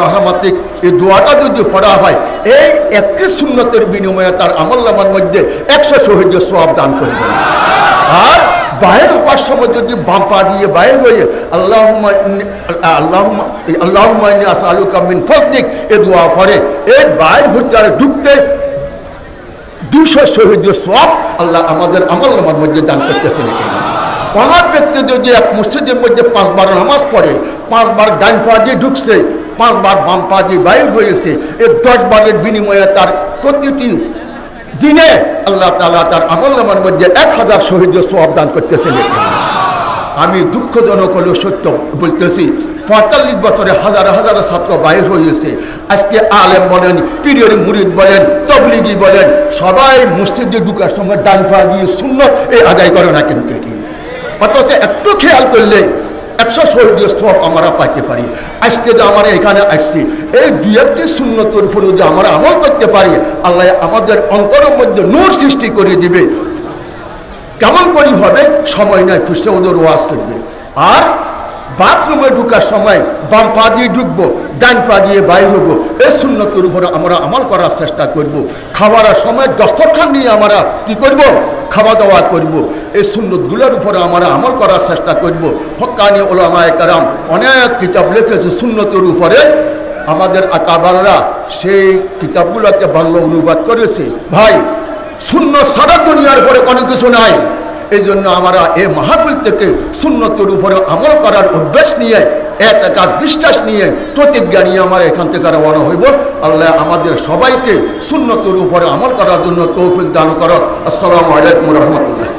রহমাতিক এই দোয়াটা যদি পড়া হয়, এই একটি সুন্নতের বিনিময়ে তার আমল নামার মধ্যে একশো সব দান আর বাইরে সময় যদি দিয়ে বাইরে হয়ে আল্লাহ আল্লাহ ফদিক এ দোয়া এই বাইর ঢুকতে দুশো শহীদ সব আল্লাহ আমাদের আমল নামার মধ্যে দান করতেছেন কোন ব্যক্তি যদি এক মসজিদের মধ্যে পাঁচবার নামাজ পড়ে, পাঁচবার ডান পা দিয়ে ঢুকছে পাঁচবার বাম পা দিয়ে বাইর হয়েছে। এই দশ বারের বিনিময়ে তার প্রতিটি দিনে আল্লাহ তালা তার আমল নামার মধ্যে এক হাজার শহীদ সব দান আমি দুঃখজনক হলেও সত্য বলতেছি, পঁয়তাল্লিশ বছরে হাজার হাজার ছাত্র বাইর হয়েছে। আজকে আলেম বলেন পিরিয়ড মুরিদ বলেন, তবলিগি বলেন, সবাই মসজিদে ঢুকার সময় ডান পা দিয়ে শূন্য এই আদায় করে না কিন্তু অথচ একটু খেয়াল করলে একশো শহীদ সব আমরা পাইতে পারি। আজকে যে আমরা এখানে আসছি, এই দু একটি শূন্যতের উপরে যে আমরা আমল করতে পারি, আল্লাহ আমাদের অন্তরের মধ্যে নূর সৃষ্টি করে দিবে। কেমন করি হবে? সময় নয় খুশে ওদের ওয়াজ করবে। আর বাথরুমে ঢুকার সময় বাম পা দিয়ে ঢুকবো, ডান পা দিয়ে বাইর হব, এই শূন্যতের উপরে আমরা আমল করার চেষ্টা করব। খাওয়ার সময় দস্তরখান নিয়ে আমরা কি করব? খাওয়া দাওয়া করব। এই সুন্নতগুলোর উপরে আমরা আমল করার চেষ্টা করব। হকানি ওলামায় কারাম অনেক কিতাব লিখেছে সুন্নতের উপরে আমাদের আকাবাররা সেই কিতাবগুলোকে বাংলা অনুবাদ করেছে ভাই শূন্য সারা দুনিয়ার পরে কোনো কিছু নাই এই জন্য আমরা এ মাহফিল থেকে শূন্যতের উপরে আমল করার অভ্যাস নিয়ে এক একাধ বিশ্বাস নিয়ে প্রতিজ্ঞা নিয়ে আমরা এখান থেকে রওনা হইব। আল্লাহ আমাদের সবাইকে শূন্যতের উপরে আমল করার জন্য তৌফিক দান করো আসসালামু আলাইকুম রহমতুল্লাহ।